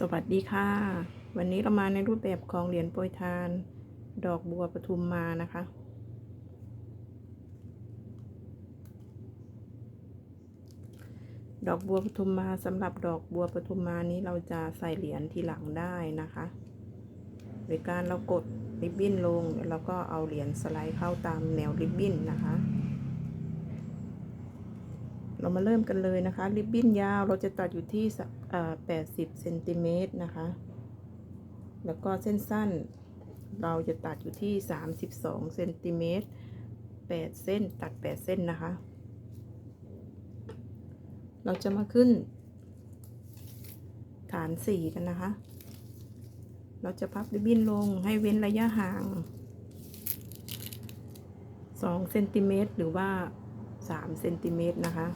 สวัสดีค่ะ วันนี้เรามาในรูปแบบของเหรียญโปรยทาน ดอกบัวปทุมมานะคะ ดอกบัวปทุมมาสำหรับดอกบัวปทุมมานี้เราจะใส่เหรียญทีหลังได้นะคะ โดยการเรากดริบบิ้นลงแล้วเราก็เอาเหรียญสไลด์เข้าตามแนวริบบิ้นนะคะ เรามาเริ่มกันเลยนะคะ ริบบิ้นยาวเราจะตัดอยู่ที่80เซนติเมตรนะคะ แล้วก็เส้นสั้น เราจะตัดอยู่ที่32เซนติเมตร8เส้นตัด8เส้นนะคะ เราจะมาขึ้น ฐานสี่กันนะคะ เราจะพับริบบิ้นลงให้เว้นระยะห่าง2เซนติเมตรหรือว่า3เซนติเมตรนะคะ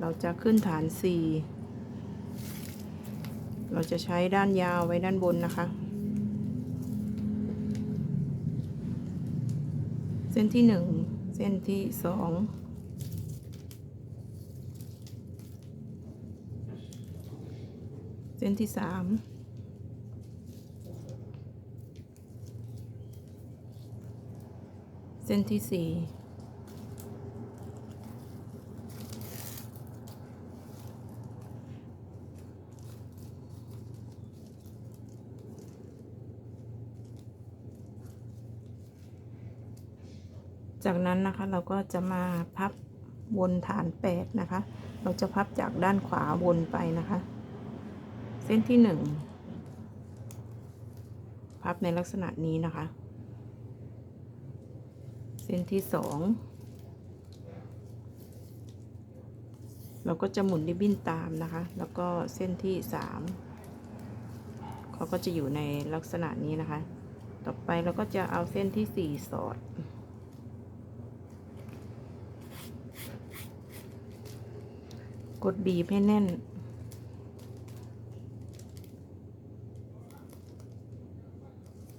เราจะขึ้นฐาน 4 เราจะใช้ด้านยาวไว้ด้านบนนะคะ เส้นที่ 1 เส้นที่ 2เส้นที่3เส้นที่4 จากนั้นนะคะเราก็จะมาพับวนฐานแปดนะคะ เราจะพับจากด้านขวาวนไปนะคะ เส้นที่หนึ่งพับในลักษณะนี้นะคะ เส้นที่สองเราก็จะหมุนริบบิ้นตามนะคะ แล้วก็เส้นที่สามเขาก็จะอยู่ในลักษณะนี้นะคะ ต่อไปเราก็จะเอาเส้นที่สี่สอด กดบีบให้แน่น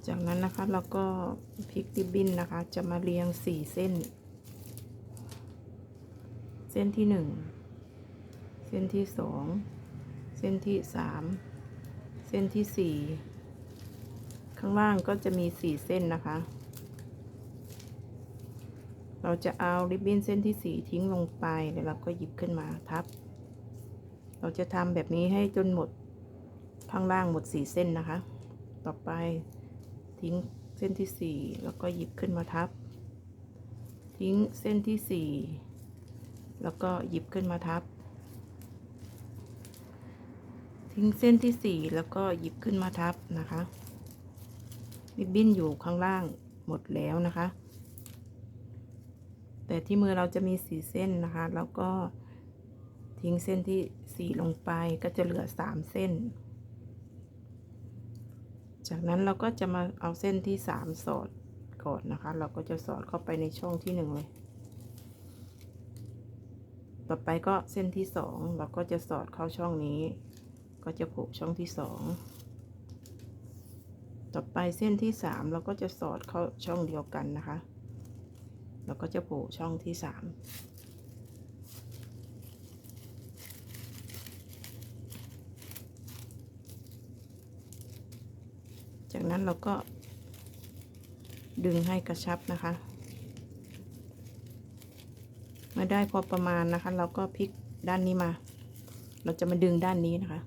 จากนั้นนะคะเราก็พลิกริบบิ้นนะคะ จะมาเรียงสี่เส้น เส้นที่หนึ่งเส้นที่สองเส้นที่สามเส้นที่สี่ข้างล่างก็จะมีสี่เส้นนะคะ เราจะเอาริบบิ้นเส้นที่สี่ทิ้งลงไปแล้วเราก็หยิบขึ้นมาทับ เราจะทำแบบนี้ให้จนหมดข้างล่างหมดสี่เส้นนะคะ ต่อไปทิ้งเส้นที่สี่แล้วก็หยิบขึ้นมาทับ ทิ้งเส้นที่สี่แล้วก็หยิบขึ้นมาทับ ทิ้งเส้นที่สี่แล้วก็หยิบขึ้นมาทับนะคะริบบิ้นอยู่ข้างล่างหมดแล้วนะคะ แต่ที่มือเราจะมีสีเส้นนะคะ แล้วก็ทิ้งเส้นที่ สีลงไปก็จะเหลือสามเส้น จากนั้นเราก็จะมาเอาเส้นที่สามสอดก่อนนะคะ เราก็จะสอดเข้าไปในช่องที่หนึ่งเลย ต่อไปก็เส้นที่สองเราก็จะสอดเข้าช่องนี้ ก็จะผูกช่องที่สองต่อไปเส้นที่สามเราก็จะสอดเข้าช่องเดียวกันนะคะ เราก็จะผูกช่องที่สาม จากนั้นเราก็ดึงให้กระชับนะคะ เมื่อได้พอประมาณนะคะ เราก็พลิกด้านนี้มา เราจะมาดึงด้านนี้นะคะ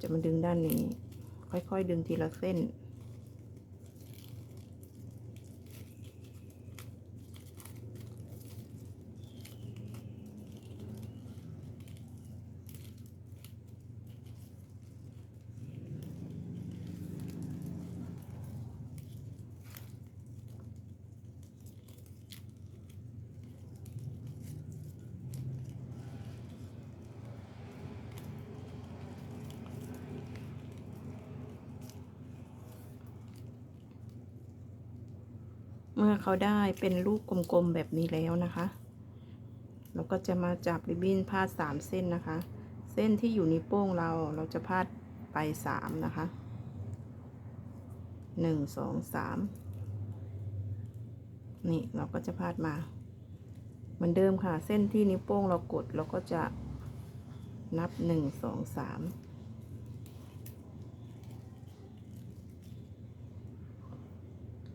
จะมาดึงด้านนี้ ค่อยๆ ดึงทีละเส้น มื่อเขาได้เป็นลูกกลมๆแบบนี้แล้วนะคะ เราก็จะมาจับริบบิ้นพาดสามเส้นนะคะ เส้นที่อยู่นิ้วโป้งเราเราจะพาดไปสามนะคะหนึ่งสองสามนี่เราก็จะพาดมาเหมือนเดิมค่ะ เส้นที่นิ้วโป้งเรากดเราก็จะนับหนึ่งสองสาม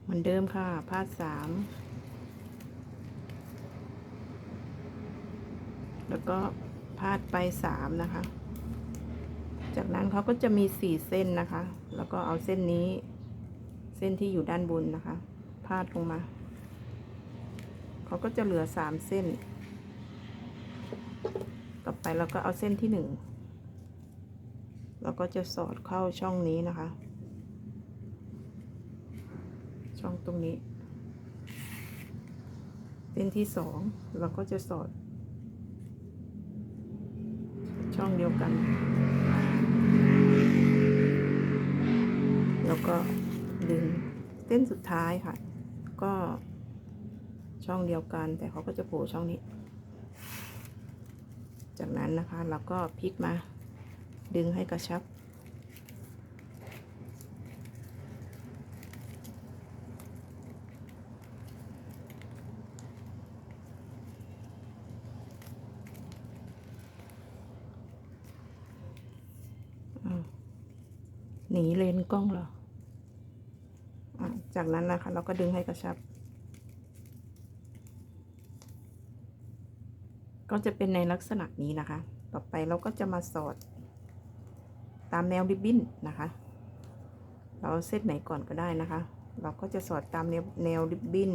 เหมือนเดิมค่ะพาดสามแล้วก็พาดไปสามนะคะ จากนั้นเขาก็จะมีสี่เส้นนะคะ แล้วก็เอาเส้นนี้ เส้นที่อยู่ด้านบนนะคะ พาดลงมาเขาก็จะเหลือสามเส้น ต่อไปเราก็เอาเส้นที่หนึ่งเราก็จะสอดเข้าช่องนี้นะคะ ช่องต รงนี้ เส้นที่สองเราก็จะสอด ช่องเดียวกัน แล้วก็ดึงเส้นสุดท้ายค่ะ ก็ช่องเดียวกัน แต่เขาก็จะโผล่ช่องนี้ จากนั้นนะคะเราก็พลิกมา ดึงให้กระชับ นีเลนกล้องเหรอจากนั้นนะคะ เราก็ดึงให้กระชับ ก็จะเป็นในลักษณะนี้นะคะ ต่อไปเราก็จะมาสอด ตามแนวริบบิ้นนะคะ เราเส้นไหนก่อนก็ได้นะคะ เราก็จะสอดตามแนวแนวริบบิ้น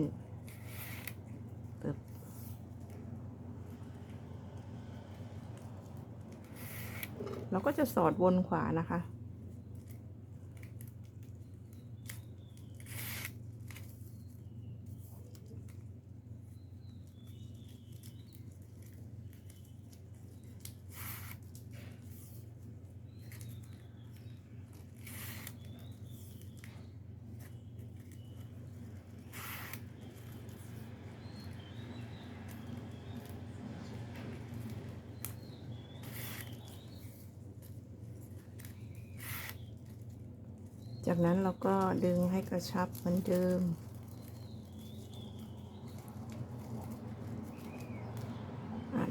เราก็จะสอดวนขวานะคะ นั้นเราก็ดึงให้กระชับเหมือนเดิม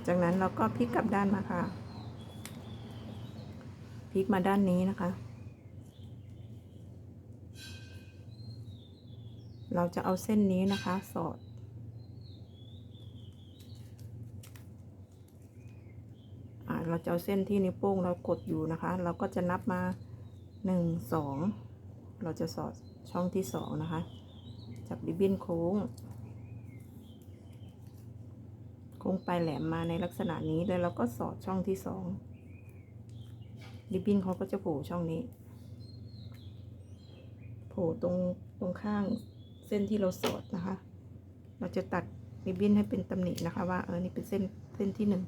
จากนั้นเราก็พลิกกลับด้านมาค่ะ พลิกมาด้านนี้นะคะ เราจะเอาเส้นนี้นะคะ สอดเราจะเอาเส้นที่นิ้วโป้งเรากดอยู่นะคะ เราก็จะนับมาหนึ่งสอง เราจะสอดช่องที่สองนะคะ จับริบบิ้นโค้ง โค้งปลายแหลมมาในลักษณะนี้แล้วเราก็สอดช่องที่สองริบบิ้นเขาก็จะโผล่ช่องนี้ โผล่ตรงตรงข้างเส้นที่เราสอดนะคะ เราจะตัดริบบิ้นให้เป็นตำหนินะคะว่าเออนี่เป็นเส้นเส้นที่หนึ่ง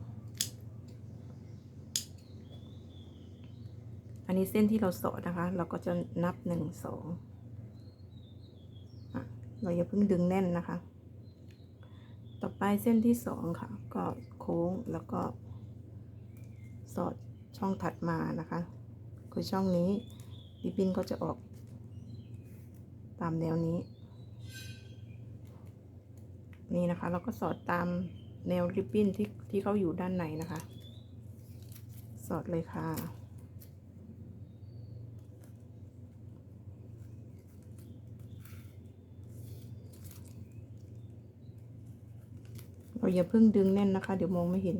นนี้เส้นที่เราสอดนะคะ เราก็จะนับหนึ่งสองเราอย่าเพิ่งดึงแน่นนะคะ ต่อไปเส้นที่สองค่ะ ก็โค้งแล้วก็สอดช่องถัดมานะคะคือช่องนี้ริบบิ้นก็จะออกตามแนวนี้ นี่นะคะ เราก็สอดตามแนวริบบิ้นที่ที่เขาอยู่ด้านในนะคะ สอดเลยค่ะ เราอย่าเพิ่งดึงแน่นนะคะ เดี๋ยวมองไม่เห็น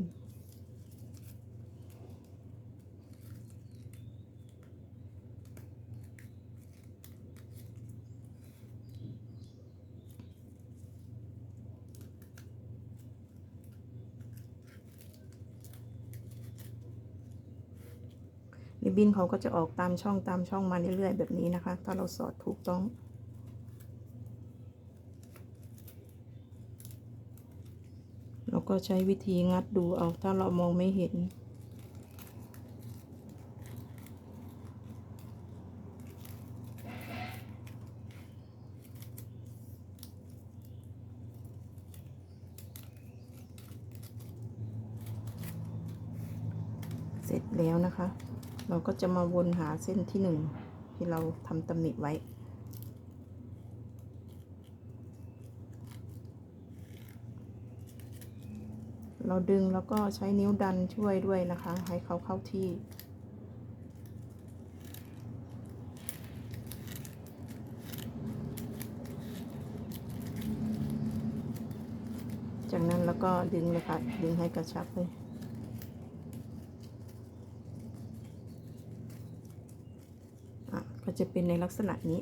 ริบบิ้นเขาก็จะออกตามช่องตามช่องมาเรื่อยๆแบบนี้นะคะ ถ้าเราสอดถูกต้อง เราก็ใช้วิธีงัดดูเอาถ้าเรามองไม่เห็น เสร็จแล้วนะคะ เราก็จะมาวนหาเส้นที่หนึ่งที่เราทำตำหนิไว้ เราดึงแล้วก็ใช้นิ้วดันช่วยด้วยนะคะ ให้เขาเข้าที่ จากนั้นแล้วก็ดึงเลยค่ะ ดึงให้กระชับเลยอะก็จะเป็นในลักษณะนี้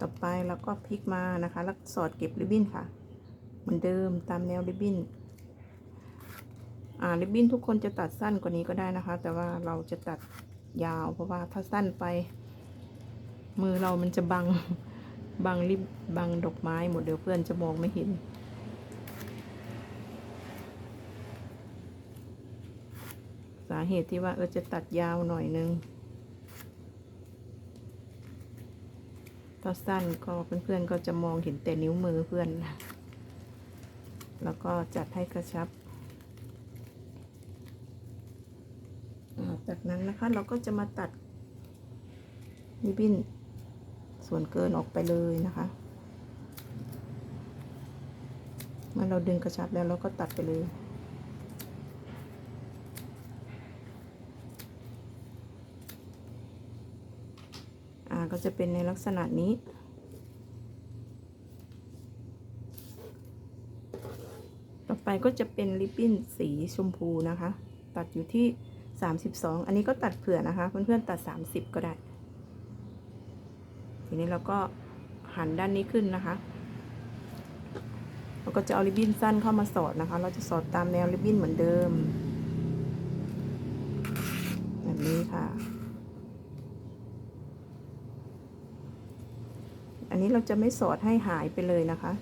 ต่อไปเราก็พลิกมานะคะ แล้วสอดเก็บริบบิ้นค่ะ เหมือนเดิมตามแนวริบบิ้น ริบบิ้นทุกคนจะตัดสั้นกว่านี้ก็ได้นะคะ แต่ว่าเราจะตัดยาว เพราะว่าถ้าสั้นไป มือเรามันจะบังบังริบบังดอกไม้หมดเดี๋ยวเพื่อนจะมองไม่เห็นสาเหตุที่ว่าเออจะตัดยาวหน่อยนึง ถ้าสั้นก็เพื่อนๆก็จะมองเห็นแต่นิ้วมือเพื่อน แล้วก็จัดให้กระชับอ่า จากนั้นนะคะเราก็จะมาตัดริบบิ้นส่วนเกินออกไปเลยนะคะเมื่อเราดึงกระชับแล้วเราก็ตัดไปเลย อ่าก็จะเป็นในลักษณะนี้ต่อไปก็จะเป็นริบบิ้นสีชมพูนะคะ ตัดอยู่ที่ 32 อันนี้ก็ตัดเผื่อนะคะ เพื่อนๆตัด 30 ก็ได้ ทีนี้เราก็หันด้านนี้ขึ้นนะคะเราก็จะเอาริบบิ้นสั้นเข้ามาสอดนะคะ เราจะสอดตามแนวริบบิ้นเหมือนเดิม แบบนี้ค่ะ อันนี้เราจะไม่สอดให้หายไปเลยนะคะ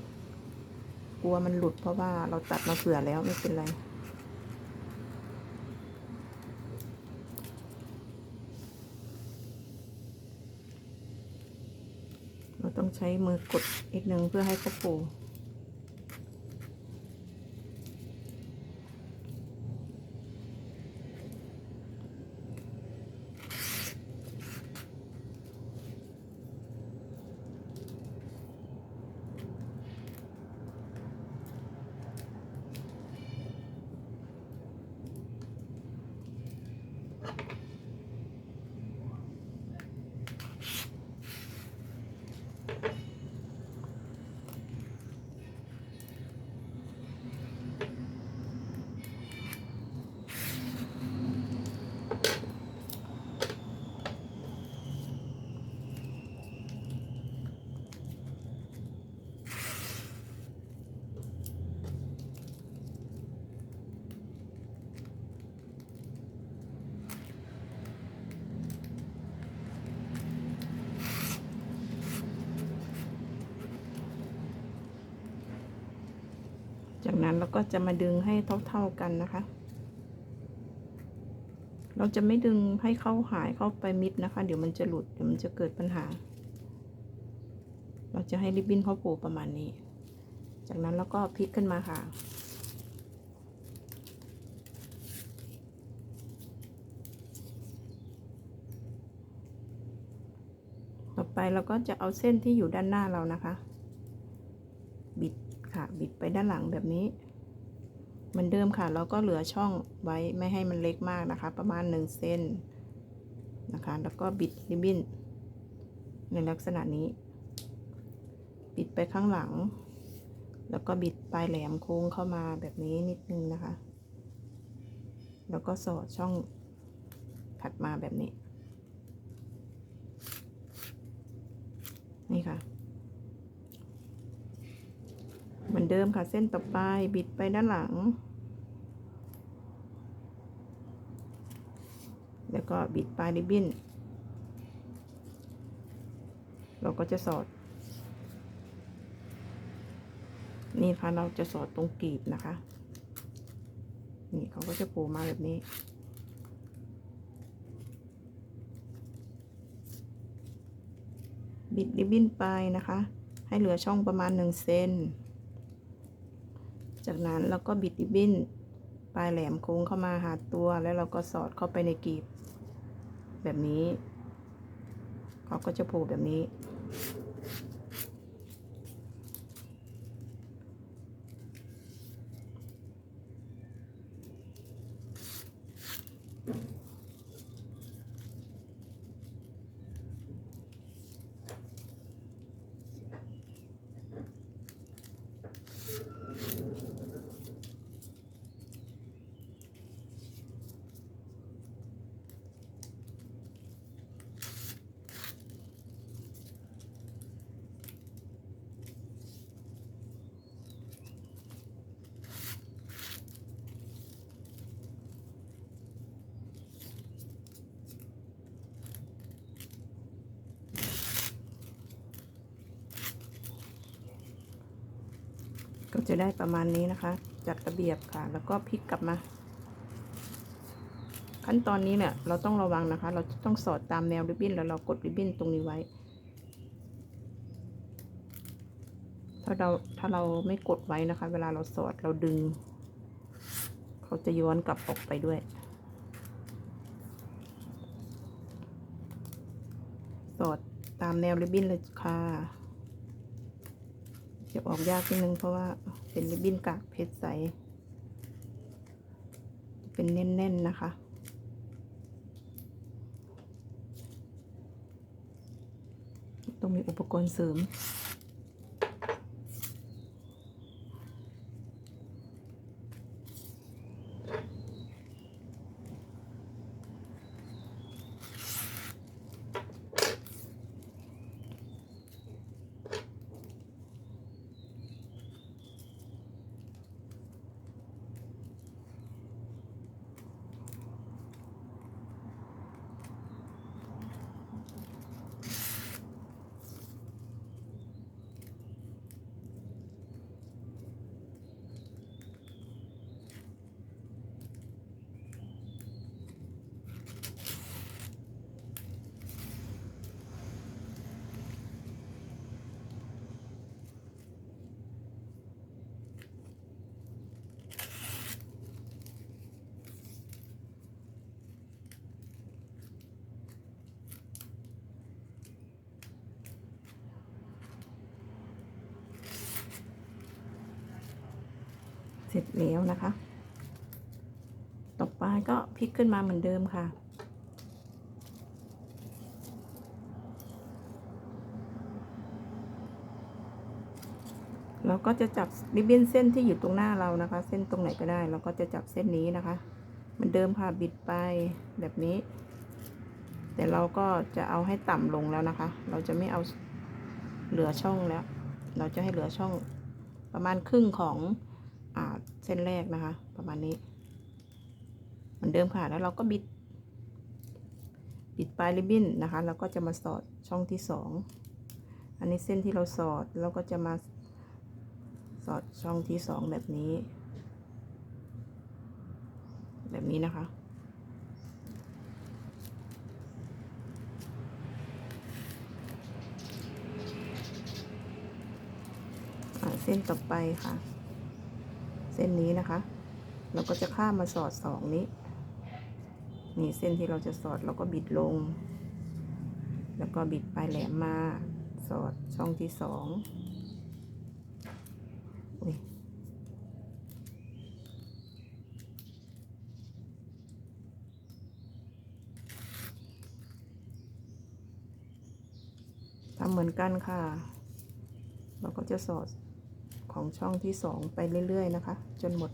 กลัวมันหลุดเพราะว่าเราตัดมาเผื่อแล้วไม่เป็นไร เรา ต้องใช้มือกดอีกหนึ่งเพื่อให้เขาปู นั้นเราก็จะมาดึงให้เท่าๆกันนะคะ เราจะไม่ดึงให้เข้าหายเข้าไปมิดนะคะ เดี๋ยวมันจะหลุดเดี๋ยวมันจะเกิดปัญหา เราจะให้ริบบิ้นเขาโผล่ประมาณนี้ จากนั้นเราก็พลิกขึ้นมาค่ะต่อไปเราก็จะเอาเส้นที่อยู่ด้านหน้าเรานะคะ บิด ค่ะ บิดไปด้านหลังแบบนี้ เหมือนเดิมค่ะ เราก็เหลือช่องไว้ไม่ให้มันเล็กมากนะคะ ประมาณ1เซนนะคะ แล้วก็บิดริบบิ้นในลักษณะนี้ บิดไปข้างหลัง แล้วก็บิดปลายแหลมโค้งเข้ามาแบบนี้นิดนึงนะคะ แล้วก็สอดช่องถัดมาแบบนี้ นี่ค่ะ เห มือนเดิมค่ะเส้นต่อไปบิดไปด้านหลัง แล้วก็บิดปลายริบบิ้น เราก็จะสอด นี่ค่ะเราจะสอดตรงกรีบนะคะ นี่เขาก็จะโผล่มาแบบนี้บิดริบบิ้นไปนะคะ ให้เหลือช่องประมาณ 1 เซน จากนั้นเราก็บิดริบบิ้นปลายแหลมโค้งเข้ามาหาตัวแล้วเราก็สอดเข้าไปในกรีบ แบบนี้เขาก็จะโผล่แบบนี้ ก็จะได้ประมาณนี้นะคะ จัดระเบียบค่ะ แล้วก็พลิกกลับมา ขั้นตอนนี้เนี่ยเราต้องระวังนะคะ เราต้องสอดตามแนวริบบิ้นแล้วเรากดริบบิ้นตรงนี้ไว้ ถ้าเราถ้าเราไม่กดไว้นะคะ เวลาเราสอดเราดึง เขาจะย้อนกลับออกไปด้วยสอดตามแนวริบบิ้นเลยค่ะ จะออกยากนิดนึงเพราะว่าเป็นริบบิ้นกากเพชรใส เป็นแน่นๆนะคะ ต้องมีอุปกรณ์เสริม ร็จแล้วนะคะ ต่อไปก็พลิกขึ้นมาเหมือนเดิมค่ะ เราก็จะจับริบบิ้นเส้นที่อยู่ตรงหน้าเรานะคะ เส้นตรงไหนก็ได้ เราก็จะจับเส้นนี้นะคะ เหมือนเดิมค่ะบิดไปแบบนี้ แต่เราก็จะเอาให้ต่ำลงแล้วนะคะ เราจะไม่เอาเหลือช่องแล้ว เราจะให้เหลือช่องประมาณครึ่งของ ส้นแรกนะคะ ประมาณนี้ เหมือนเดิมค่ะ แล้วเราก็บิด บิดปลายริบบิ้นนะคะแล้วก็จะมาสอดช่องที่สอง อันนี้เส้นที่เราสอดแล้วก็จะมาสอดช่องที่สองแบบนี้ แบบนี้นะคะเส้นต่อไปค่ะ ส้นนี้นะคะ เราก็จะข้ามมาสอดสองนี้ นี่เส้นที่เราจะสอดเราก็บิดลง แล้วก็บิดปลายแหลมมาสอดช่องที่สองอุ๊ยทำเหมือนกันค่ะ เราก็จะสอด ของช่องที่สองไปเรื่อย ๆ นะคะ จนหมด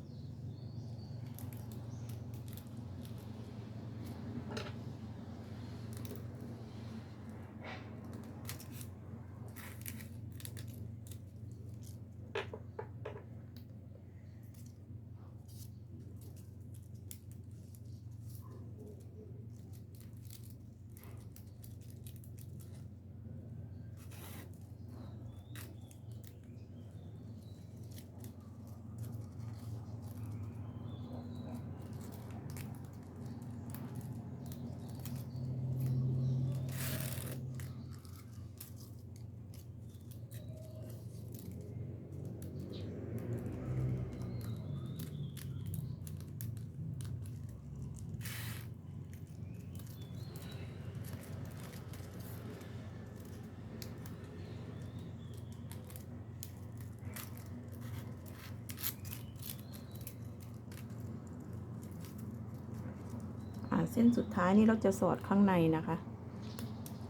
เส้นสุดท้ายนี่เราจะสอดข้างในนะคะ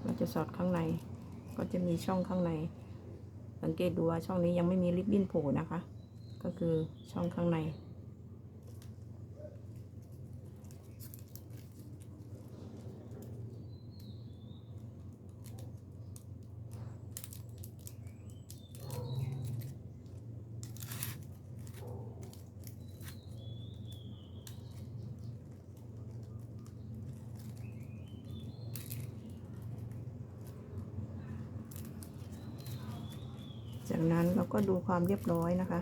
เราจะสอดข้างใน ก็จะมีช่องข้างใน สังเกตดูว่าช่องนี้ยังไม่มีริบบิ้นโผล่นะคะ ก็คือช่องข้างใน จากนั้นเราก็ดูความเรียบร้อยนะคะ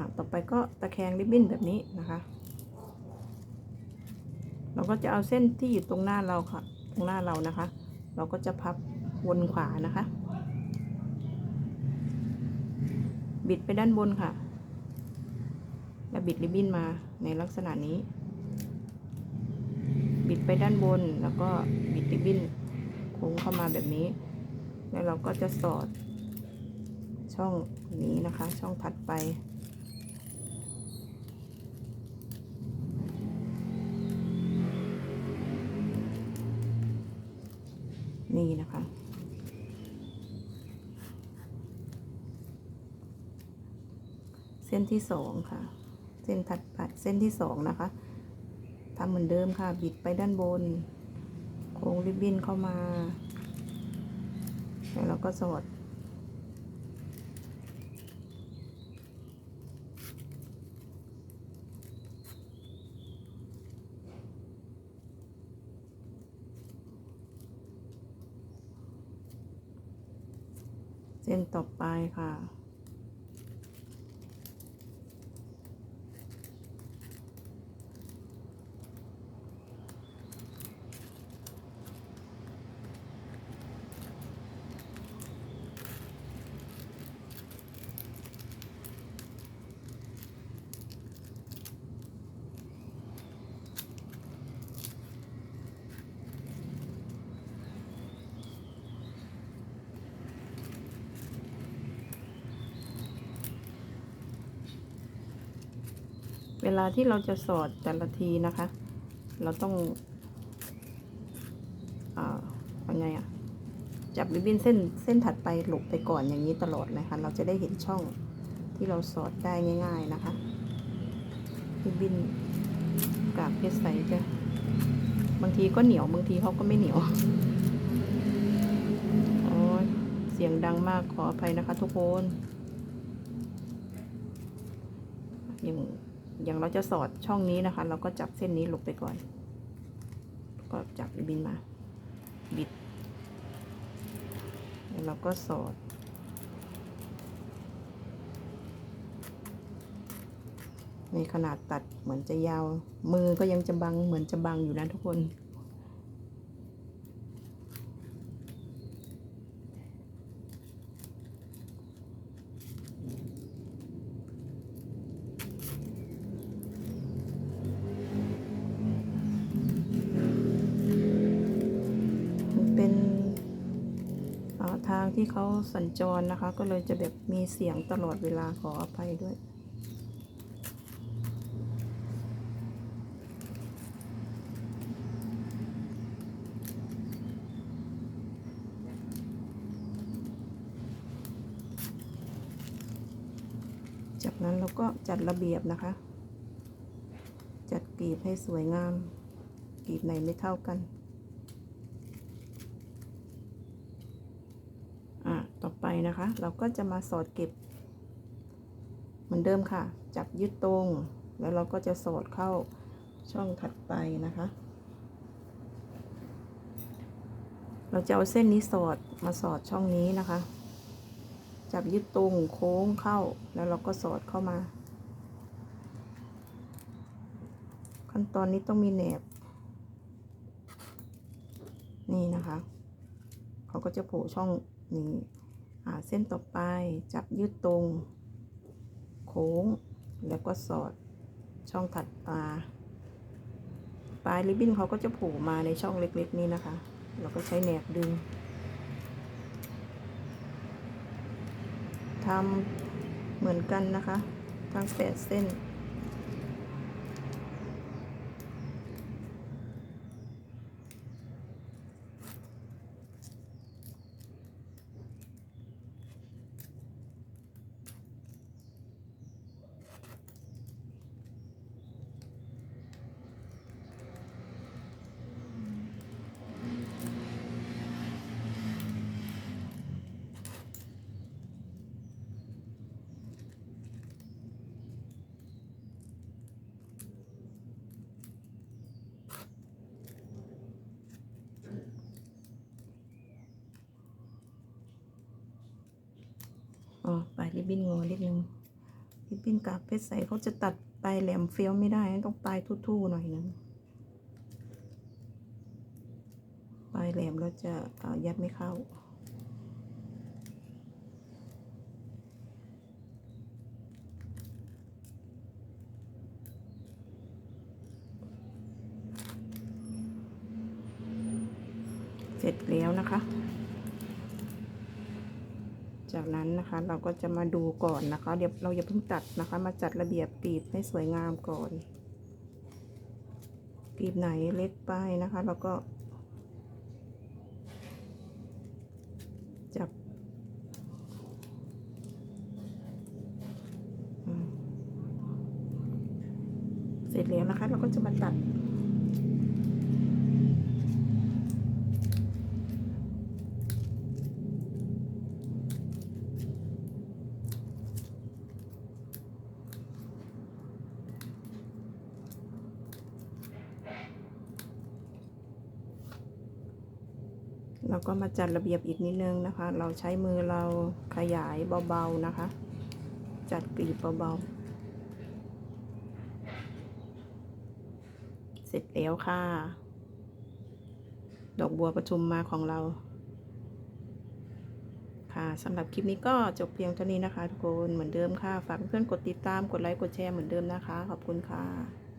ะต่อไปก็ตะแคงริบบิ้นแบบนี้นะคะ เราก็จะเอาเส้นที่อยู่ตรงหน้าเราค่ะ ตรงหน้าเรานะคะ เราก็จะพับวนขวานะคะ บิดไปด้านบนค่ะ แล้วบิดริบบิ้นมาในลักษณะนี้ บิดไปด้านบนแล้วก็บิดริบบิ้นโค้งเข้ามาแบบนี้ แล้วเราก็จะสอด ช่องนี้นะคะ ช่องถัดไป นี่นะคะเส้นที่สองค่ะ เส้นถัดไปเส้นที่สองนะคะทำเหมือนเดิมค่ะ บิดไปด้านบน โค้งริบบิ้นเข้ามา แล้วเราก็สอด เส้นต่อไปค่ะ เวลาที่เราจะสอดแต่ละทีนะคะ เราต้องอ่ายังไงอะจับริบบิ้นเส้นเส้นถัดไปหลบไปก่อนอย่างนี้ตลอดเลยค่ะเราจะได้เห็นช่องที่เราสอดได้ง่าย ๆนะคะริบบิ้นกาบเพชรใสจะบางทีก็เหนียวบางทีเขาก็ไม่เหนียวอ้ยเสียงดังมากขออภัยนะคะทุกคนอย่าง อย่าง เราจะสอดช่องนี้นะคะ เราก็จับเส้นนี้หลงไปก่อน ก็จับริบบินมา บิด แล้วเราก็สอด ในขนาดตัดเหมือนจะยาว มือก็ยังจะบังเหมือนจะบังอยู่นะทุกคน ที่เขาสัญจรนะคะ ก็เลยจะแบบมีเสียงตลอดเวลาขออภัยด้วย จากนั้นเราก็จัดระเบียบนะคะ จัดกรีบให้สวยงามกรีบไหนไม่เท่ากัน อะ ต่อไป นะคะ เราก็จะมาสอดเก็บ เหมือนเดิมค่ะ จับยึดตรง แล้วเราก็จะสอดเข้าช่องถัดไปนะคะ เราจะเอาเส้นนี้สอดมาสอดช่องนี้นะคะ จับยึดตรงโค้งเข้า แล้วเราก็สอดเข้ามา ขั้นตอนนี้ต้องมีแหนบ นี่นะคะ เขาก็จะโผล่ช่องนี้ เส้นต่อไปจับยืดตรง โค้ง แล้วก็สอดช่องถัดมาปลายริบบิ้นเขาก็จะผูกมาในช่องเล็กๆนี้นะคะ เราก็ใช้แหนบดึงทำเหมือนกันนะคะ ทั้งแปดเส้น อ๋อปลายริบบิ้นงอนิดนึงริบบิ้นกากเพชรใสเขาจะตัดปลายแหลมเฟี้ยวไม่ได้ ต้องปลายทู่ๆหน่อยนึงปลายแหลมเราจะยัดไม่เข้าเสร็จแล้วนะคะ จากนั้นนะคะเราก็จะมาดูก่อนนะคะเดี๋ยวเราอย่าเพิ่งตัดนะคะ มาจัดระเบียบกลีบให้สวยงามก่อนกลีบไหนเล็กไปนะคะเราก็ จับเสร็จแล้วนะคะ เราก็จะมาตัด ก็มาจัดระเบียบอีกนิดนึงนะคะ เราใช้มือเราขยายเบาๆนะคะ จัดกลีบเบาๆ เสร็จแล้วค่ะ ดอกบัวประชุมมาของเรา ค่ะสำหรับคลิปนี้ก็จบเพียงเท่านี้นะคะทุกคนเหมือนเดิมค่ะ ฝากเพื่อนกดติดตามกดไลค์กดแชร์เหมือนเดิมนะคะ ขอบคุณค่ะ